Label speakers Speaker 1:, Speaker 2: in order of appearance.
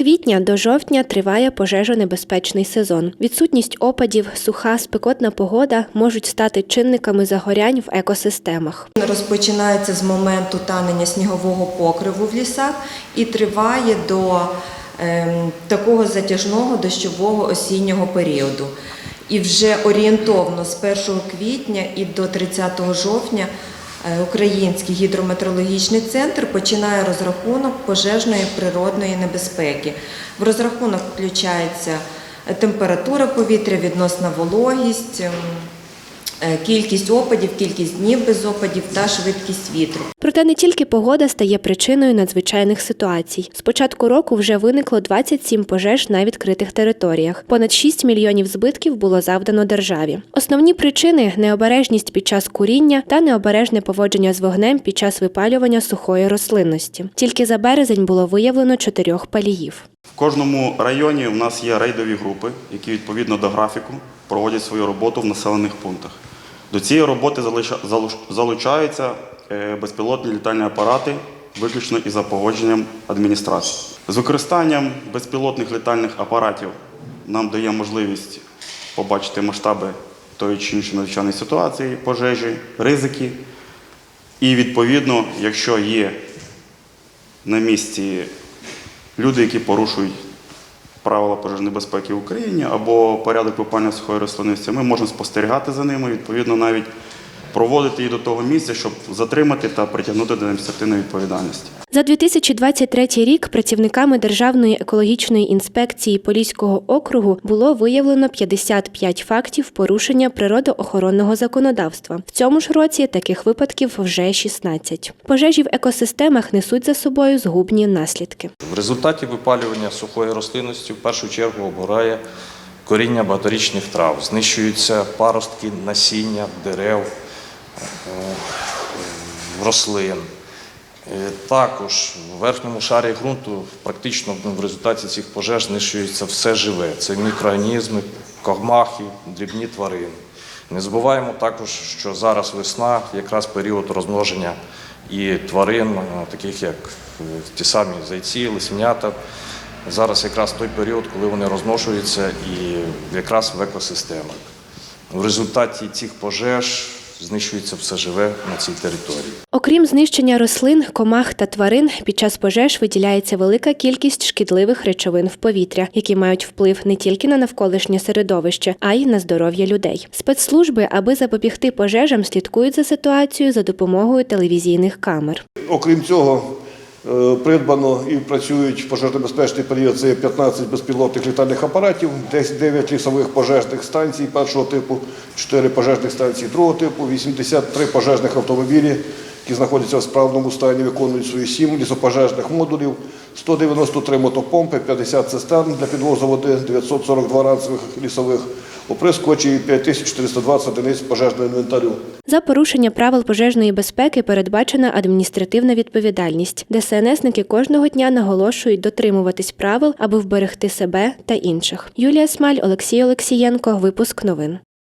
Speaker 1: квітня до жовтня триває пожежонебезпечний сезон. Відсутність опадів, суха, спекотна погода можуть стати чинниками загорянь в екосистемах.
Speaker 2: Розпочинається з моменту танення снігового покриву в лісах і триває до ем, такого затяжного дощового осіннього періоду. І вже орієнтовно з 1 квітня і до 30 жовтня Український гідрометеорологічний центр починає розрахунок пожежної природної небезпеки. В розрахунок включається е, температура повітря, відносна вологість. Е, Кількість опадів, кількість днів без опадів та швидкість вітру.
Speaker 1: Проте не тільки погода стає причиною надзвичайних ситуацій. З початку року вже виникло 27 пожеж на відкритих територіях. Понад 6 мільйонів збитків було завдано державі. Основні причини необережність під час куріння та необережне поводження з вогнем під час випалювання сухої рослинності. Тільки за березень було виявлено чотирьох паліїв.
Speaker 3: Кожному районі у нас є рейдові групи, які відповідно до графіку проводять свою роботу в населених пунктах. До цієї роботи залучаються е, безпілотні літальні апарати виключно із за погодженням адміністрації. З використанням безпілотних літальних апаратів нам дає можливість побачити масштаби тої чи іншої надзвичайної ситуації, пожежі, ризики. І відповідно, якщо є на місці люди, які порушують правила пожежної безпеки в Україні або порядок випалення сухої рослинності, ми можемо спостерігати за ними, відповідно, навіть проводити їх до того місця, щоб затримати та притягнути до адміністративної відповідальності.
Speaker 1: За 2023 рік працівниками Державної екологічної інспекції Поліського округу було виявлено 55 фактів порушення природоохоронного законодавства. В цьому ж році таких випадків вже 16. Пожежі в екосистемах несуть за собою згубні наслідки.
Speaker 4: В результаті випалювання сухої рослинності в першу чергу обгорає коріння багаторічних трав, знищуються паростки насіння дерев, рослин. Е, Також в верхньому шарі ґрунту практично ну, в результаті цих пожеж знищується все живе. Це мікроорганізми, комахи, дрібні тварини. Не забуваємо також, що зараз весна, якраз період розмноження і тварин, е, таких як е, ті самі зайці, лисенята. Зараз якраз той період, коли вони розношуються і якраз в екосистемах. В результаті цих пожеж знищується все живе на цій території.
Speaker 1: Окрім знищення рослин, комах та тварин, під час пожеж виділяється велика кількість шкідливих речовин в повітря, які мають вплив не тільки на навколишнє середовище, а й на здоров'я людей. Спецслужби, аби запобігти пожежам, слідкують за ситуацією за допомогою телевізійних камер.
Speaker 5: Окрім цього, придбано і працюють в пожежнебезпечний період. Це 15 безпілотних літальних апаратів, десь 9 лісових пожежних станцій першого типу, 4 пожежних станції другого типу, 83 пожежних автомобілі, які знаходяться в справному стані, виконують свої 7 лісопожежних модулів, 193 мотопомпи, 50 цистерн для підвозу води, 942 ранцевих лісових оприскувачів і 5420 одиниць пожежного інвентарю.
Speaker 1: За порушення правил пожежної безпеки передбачена адміністративна відповідальність. ДСНСники кожного дня наголошують дотримуватись правил, аби вберегти себе та інших. Юлія Смаль, Олексій Олексієнко. Випуск новин.